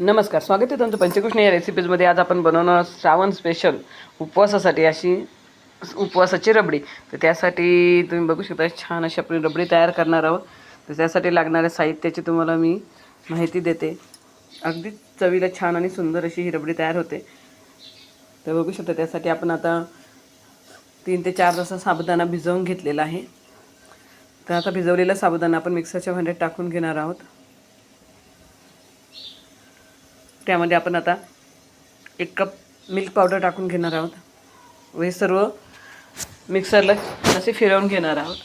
नमस्कार स्वागत आहे तुमचं पंचकृष्ण या रेसिपीजमध्ये आज आपण बनवणार श्रावण स्पेशल उपवासासाठी अशी उपवासाची रबडी. तर त्यासाठी तुम्ही बघू शकता छान अशी आपली रबडी तयार करणार आहोत. तर त्यासाठी लागणाऱ्या साहित्याची तुम्हाला मी माहिती देते. अगदी चवीला छान आणि सुंदर अशी ही रबडी तयार होते. तर बघू शकता त्यासाठी आपण आता तीन ते चार तास साबुदाणा भिजवून घेतलेला आहे. तर आता भिजवलेला साबुदाणा आपण मिक्सरच्या भांड्यात टाकून घेणार आहोत. त्यामध्ये आपण आता एक कप मिल्क पावडर टाकून घेणार आहोत. व हे सर्व मिक्सरला असे फिरवून घेणार आहोत.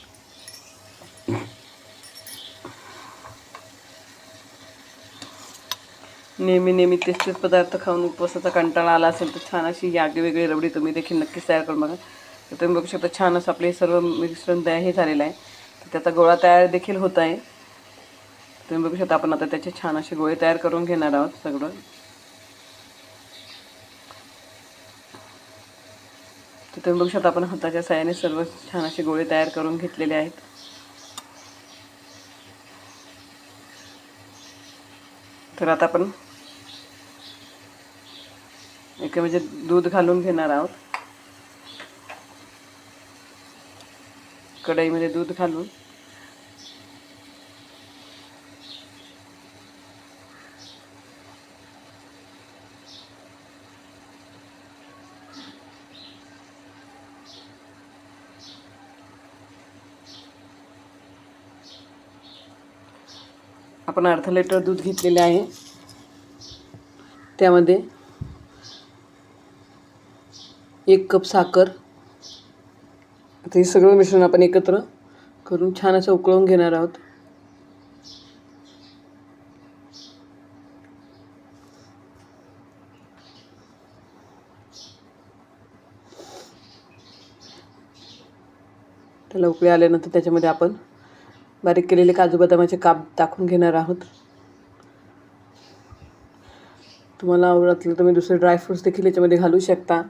नेहमी नेहमी तेच तेच पदार्थ खाऊन उपवासाचा कंटाळा आला असेल तर छान अशी ही वेगळी रबडी तुम्ही देखील नक्कीच तयार करून बघा. तर तुम्ही बघू शकता छान असं आपले सर्व मिश्रण तयार हे झालेलं आहे. तर त्याचा गोळा तयार देखील होत आहे. तुम्ही बघू शकता आपण आता त्याचे छान असे गोळे तयार करून घेणार आहोत सगळं. तर तुम्ही बघू शकता आपण हाताच्या साह्याने सर्व छान असे गोळे तयार करून घेतलेले आहेत. तर आता आपण एक म्हणजे दूध घालून घेणार आहोत. कढईमध्ये दूध घालून. आपण अर्धा लिटर दूध घेतलेले आहे. त्यामध्ये एक कप साखर. आता हे सगळं मिश्रण आपण एकत्र करून छान असं उकळून घेणार आहोत. त्याला उकळी आल्यानंतर त्याच्यामध्ये आपण बारीक केलेले काजू बदामाचे काप टाकून घेणार आहोत. तुम्हाला आवडतलं तर तुम्ही दुसरे ड्रायफ्रुट्स देखील याच्यामध्ये घालू शकता.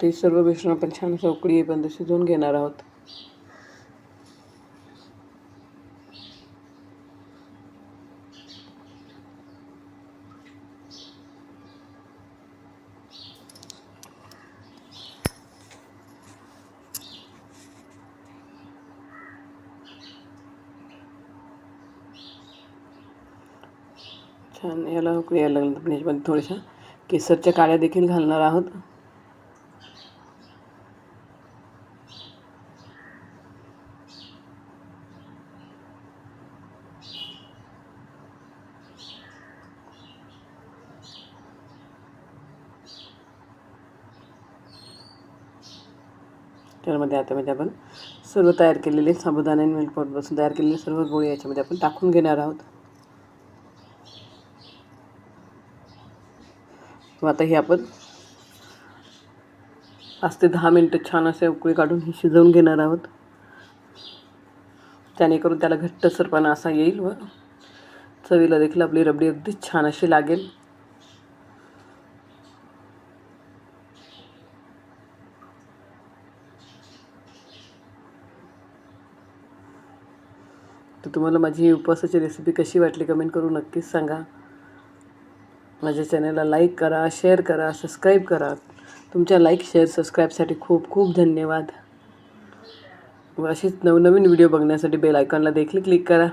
ते सर्व मिश्रण आपण छान असं उकळी शिजवून घेणार आहोत. छान याला उकळी यायला लागलं आपण याच्यामध्ये थोड्याशा केसरच्या काळ्या देखील घालणार आहोत. त्यामध्ये आता म्हणजे आपण सर्व तयार केलेले साबुदाणे आणि मिल्क पावडरपासून तयार केलेले सर्व गोळे याच्यामध्ये आपण टाकून घेणार आहोत. मग आता हे आपण पाच ते दहा मिनटं छान असे उकळी काढून हे शिजवून घेणार आहोत. त्याने त्याला घट्टसरपणा असा येईल व चवीला देखील आपली रबडी अगदी छान अशी लागेल. तर तुम्हाला माझी ही उपवासाची रेसिपी कशी वाटली कमेंट करून नक्कीच सांगा. माझ्या चॅनलला लाईक करा शेअर करा सबस्क्राईब करा. तुमच्या लाईक शेअर सबस्क्राईबसाठी खूप खूप धन्यवाद. व अशीच नवनवीन व्हिडिओ बघण्यासाठी बेल आयकॉनला देखील क्लिक करा.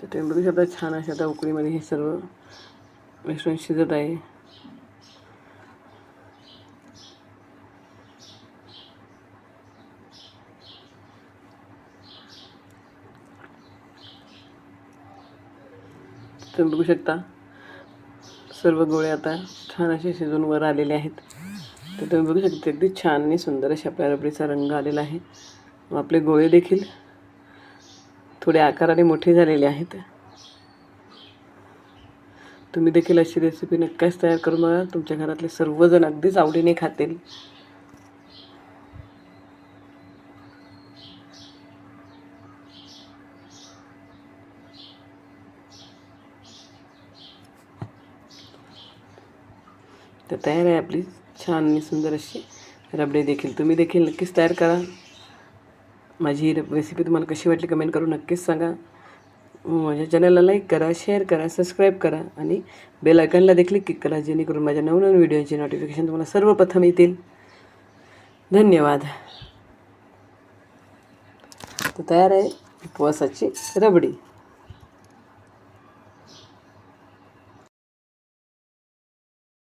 तर तुम्ही बघू शकता छान अशा आता उकळीमध्ये हे सर्व मिश्रण शिजत आहे. तुम्ही बघू शकता सर्व गोळे आता छान असे शिजून वर आलेले आहेत. तर तुम्ही बघू शकता अगदी छान आणि सुंदर अशा आपल्या रबडीचा रंग आलेला आहे. आपले गोळे देखील थोडे आकाराने मोठे झालेले आहेत. तुम्ही देखील अशी रेसिपी नक्कीच तयार करून बघा. तुमच्या घरातले सर्वजण अगदीच आवडीने खातील. तर तयार आहे आपली छान आणि सुंदर अशी रबडे देखील. तुम्ही देखील नक्कीच तयार करा. माझी रेसिपी तुम्हाला कशी वाटली कमेंट करून नक्कीच सांगा. माझ्या चॅनलला लाईक करा शेअर करा सबस्क्राईब करा आणि बेल आयकॉनला देखील क्लिक करा जेणेकरून माझ्या नवनवीन व्हिडिओचे नोटिफिकेशन तुम्हाला सर्वप्रथम येतील. धन्यवाद. तर तयार आहे उपवासाची रबडी.